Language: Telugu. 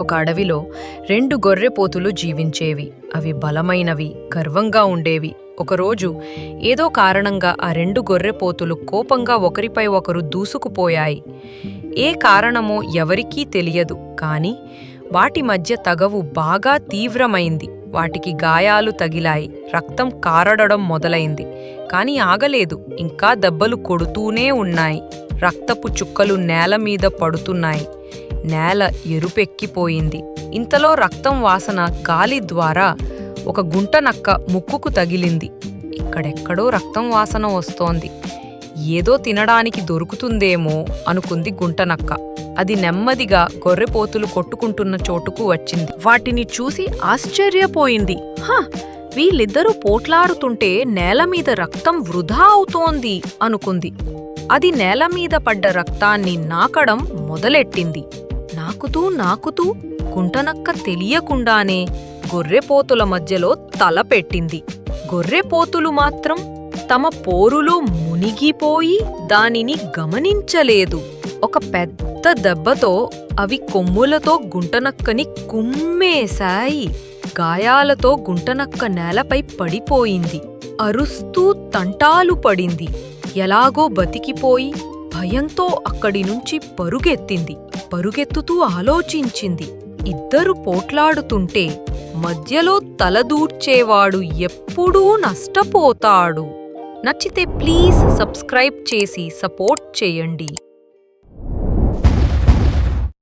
ఒక అడవిలో రెండు గొర్రెపోతులు జీవించేవి. అవి బలమైనవి గర్వంగా ఉండేవి. ఒకరోజు ఏదో కారణంగా ఆ రెండు గొర్రెపోతులు కోపంగా ఒకరిపై ఒకరు దూసుకుపోయాయి. ఏ కారణమో ఎవరికీ తెలియదు కాని వాటి మధ్య తగవు బాగా తీవ్రమైంది. వాటికి గాయాలు తగిలాయి రక్తం కారడడం మొదలైంది. కాని ఆగలేదు ఇంకా దెబ్బలు కొడుతూనే ఉన్నాయి. రక్తపు చుక్కలు నేల మీద పడుతున్నాయి. నేల ఎరుపెక్కిపోయింది. ఇంతలో రక్తం వాసన గాలి ద్వారా ఒక గుంట నక్క ముక్కుకు తగిలింది. ఇక్కడెక్కడో రక్తం వాసన వస్తోంది. ఏదో తినడానికి దొరుకుతుందేమో అనుకుంది గుంటనక్క అది నెమ్మదిగా గొర్రెపోతులు కొట్టుకుంటున్న చోటుకు వచ్చింది. వాటిని చూసి ఆశ్చర్యపోయింది. హ వీళ్ళిద్దరూ పోట్లాడుతుంటే నేల మీద రక్తం వృధా అవుతోంది అనుకుంది. అది నేల మీద పడ్డ రక్తాన్ని నాకడం మొదలెట్టింది. నాకుతూ నాకుతూ గుంటనక్క తెలియకుండానే గొర్రెపోతుల మధ్యలో తల పెట్టింది. గొర్రెపోతులు మాత్రం తమ పోరులో మునిగిపోయి దానిని గమనించలేదు. ఒక పెద్ద దెబ్బతో అవి కొమ్ములతో గుంటనక్కని కుమ్మేశాయి. గాయాలతో గుంటనక్క నేలపై పడిపోయింది. అరుస్తూ తంటాలు పడింది. ఎలాగో బతికిపోయి భయంతో అక్కడి నుంచి పరుగెత్తింది. పరుగెత్తుతూ ఆలోచించింది. ఇద్దరు పోట్లాడుతుంటే మధ్యలో తలదూర్చేవాడు ఎప్పుడూ నష్టపోతాడు. నచ్చితే ప్లీజ్ సబ్స్క్రైబ్ చేసి సపోర్ట్ చేయండి.